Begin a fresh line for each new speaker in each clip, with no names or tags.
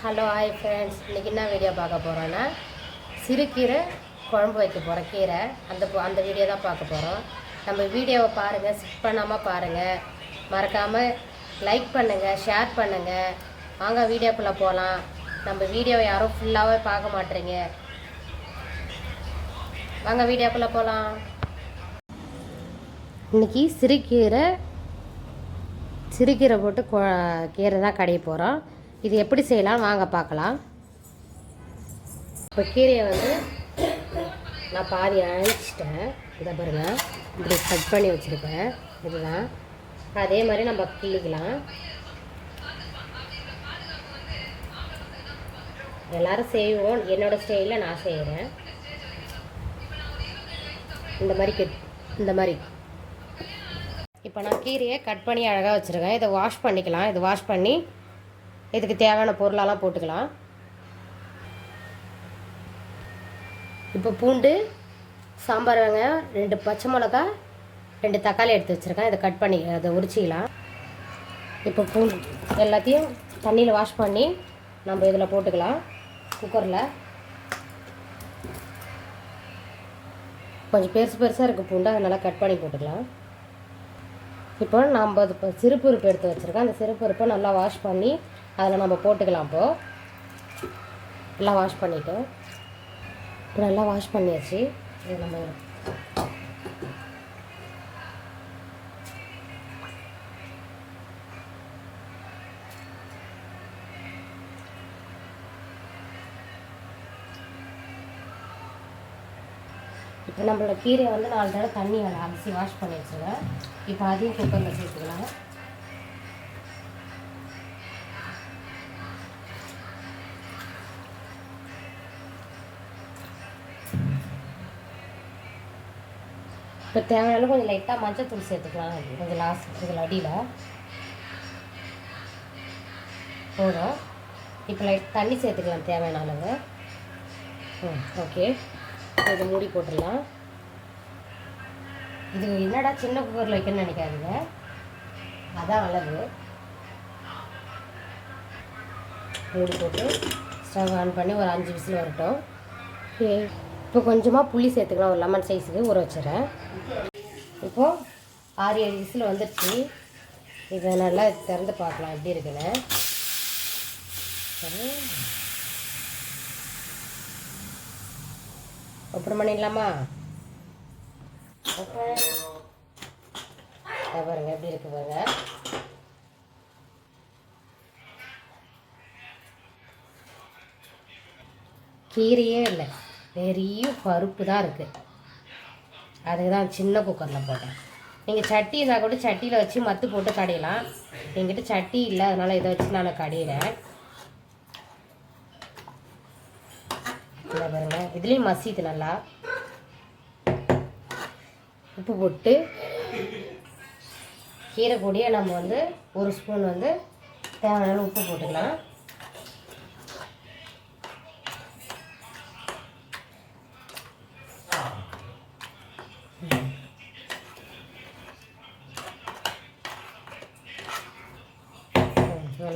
Hello hi friends இன்றைக்கி என்ன video பார்க்க போகிறோன்னா சிறுகீரை குழம்பு வைக்க போகிறோம் கீரை. அந்த அந்த வீடியோ தான் பார்க்க போகிறோம் நம்ம வீடியோவை பாருங்கள் ஸ்கிப் பண்ணாமல் பாருங்கள் மறக்காமல் லைக் பண்ணுங்கள் ஷேர் பண்ணுங்கள் வாங்க வீடியோக்குள்ளே போகலாம் நம்ம வீடியோவை யாரும் ஃபுல்லாகவே பார்க்க மாட்டேறீங்க வாங்க வீடியோக்குள்ளே போகலாம் இன்றைக்கி சிறுகீரை சிறுகீரை போட்டு கீரை தான் கடைய போகிறோம் இது எப்படி செய்யலாம்? வாங்க பார்க்கலாம். இப்போ கீரையை வந்து நான் பாதி அழிச்சிட்டேன் இதை பாருங்க. இப்படி கட் பண்ணி வச்சுருப்பேன் இதுதான். அதே மாதிரி நம்ம கிள்ளிக்கலாம். எல்லாரும் செய்வோம். என்னோட ஸ்டைலில் நான் செய்கிறேன் இந்த மாதிரி கெட் இந்த மாதிரி. இப்போ நான் கீரையை கட் பண்ணி அழகாக வச்சுருக்கேன். இதை வாஷ் பண்ணிக்கலாம். இதை வாஷ் பண்ணி இதுக்கு தேவையான பொருளெல்லாம் போட்டுக்கலாம். இப்போ பூண்டு சாம்பார் வெங்காயம் ரெண்டு பச்சை மிளகா ரெண்டு தக்காளி எடுத்து வச்சுருக்கேன். இதை கட் பண்ணி அதை உரிச்சிக்கலாம். இப்போ பூண்டு எல்லாத்தையும் தண்ணியில் வாஷ் பண்ணி நம்ம இதில் போட்டுக்கலாம். குக்கரில். கொஞ்சம் பெருசு பெருசாக இருக்குது பூண்டு அதனால் கட் பண்ணி போட்டுக்கலாம். இப்போ நம்ம அது இப்போ சிறுபருப்பு எடுத்து வச்சுருக்கேன். அந்த சிறுபருப்பை நல்லா வாஷ் பண்ணி அதில் நம்ம போட்டுக்கலாம் இப்போது நல்லா வாஷ் பண்ணிவிட்டு இப்போ நல்லா வாஷ் பண்ணியாச்சு. இது நம்ம இப்போ நம்மளோட கீரையை வந்து நாலு தடவை தண்ணி அலசி வாஷ் பண்ணி வச்சுருவேன் இப்போ அதையும் குக்கரில் சேர்த்துக்கலாம். இப்போ தேவையான கொஞ்சம் லைட்டாக மஞ்சள் தூள் சேர்த்துக்கலாம். கொஞ்சம் லாஸ்ட் இதில் அடியில். போதும். இப்போ லைட் தண்ணி சேர்த்துக்கலாம் தேவையான அளவு. ம் ஓகே இதை மூடி போட்டுடலாம். இது என்னடா சின்ன குக்கரில் வைக்கணும்னு நினைக்காதீங்க. அதான் அளவு மூடி போட்டு ஸ்டவ் ஆன் பண்ணி ஒரு அஞ்சு விசில் வரட்டும். ஓகே இப்போ கொஞ்சமாக புளி சேர்த்துக்கலாம் ஒரு லெமன் சைஸுக்கு ஊற வச்சிடறேன் இப்போது ஆறு ஏழு விசில் வந்துடுச்சு இதை நல்லா திறந்து பார்க்கலாம் எப்படி இருக்குன்னு. அப்புறம் ஓப்பன் பண்ணிடலாமா? ஓப்பன் பாருங்க எப்படி இருக்கு பாருங்க. கீரையே இல்லை. பெரிய பருப்பு தான் இருக்குது அதுக்கு தான் சின்ன குக்கரில் போட்டேன். நீங்கள் சட்டி இருந்தால் கூட சட்டியில் வச்சு மத்து போட்டு கடையலாம். என்கிட்ட சட்டி இல்லை அதனால் இதை வச்சு நான் கடையிறேன். இதை பாருங்க இதுலேயும் மசிது நல்லா. உப்பு போட்டு கீரை பொடியை நம்ம வந்து ஒரு ஸ்பூன் வந்து தேவையான உப்பு போட்டுக்கலாம்.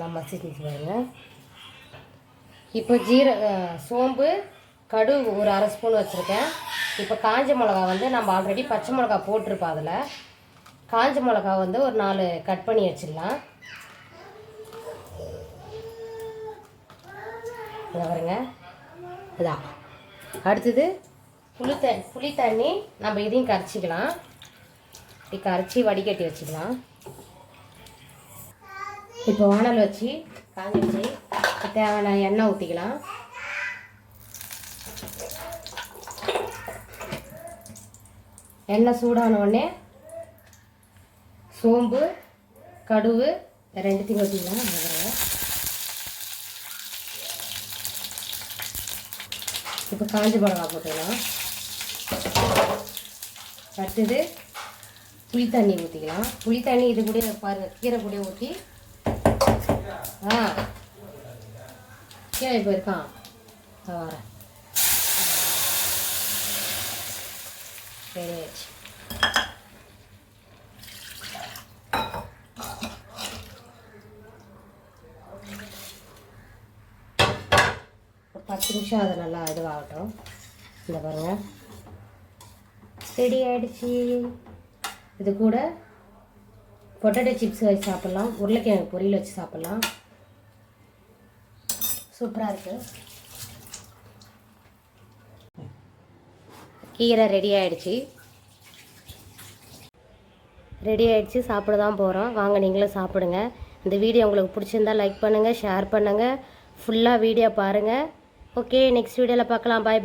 நல்லா மசிச்சு பாருங்க. இப்போ ஜீர சோம்பு கடுகு ஒரு அரை ஸ்பூன் வச்சுருக்கேன். இப்போ காஞ்ச மிளகா வந்து நம்ம ஆல்ரெடி பச்சை மிளகா போட்டிருப்போம் அதில். காஞ்ச மிளகா வந்து ஒரு நாலு கட் பண்ணி வச்சிடலாம். இதை பாருங்க. இதான் அடுத்தது புளி த புளி தண்ணி நம்ம இதையும் கரைச்சிக்கலாம். இப்படி கரைச்சி வடிகட்டி வச்சுக்கலாம். இப்போ வானல் வச்சு காஞ்சிச்சு தேவையான எண்ணெய் ஊற்றிக்கலாம் எண்ணெய் சூடான உடனே சோம்பு கடுகு ரெண்டுத்தையும் ஊற்றிக்கலாம் இப்போ காஞ்சி மிளகா போட்டுக்கலாம். அடுத்தது புளி தண்ணி ஊற்றிக்கலாம் புளி தண்ணி இது கூட பாருங்கள் கீரை கூட ஊற்றி ஆ. கீழே போயிருக்கான் வரேன். சரி பத்து நிமிஷம் அது நல்லா இதுவாகட்டும். இந்த பாருங்க. ரெடி ஆயிடுச்சு. இது கூட பொட்டேட்டோ சிப்ஸ் வச்சு சாப்பிட்லாம். உருளைக்கிழங்கு பொரியல் வச்சு சாப்பிட்லாம். சூப்பராக இருக்குது கீரை ரெடி ஆகிடுச்சி ரெடி ஆகிடுச்சி சாப்பிட தான் போகிறோம் வாங்க நீங்களும் சாப்பிடுங்க. இந்த வீடியோ உங்களுக்கு பிடிச்சிருந்தா லைக் பண்ணுங்கள் ஷேர் பண்ணுங்கள் ஃபுல்லாக வீடியோ பாருங்கள் ஓகே நெக்ஸ்ட் வீடியோவில் பார்க்கலாம். பாய் பாய்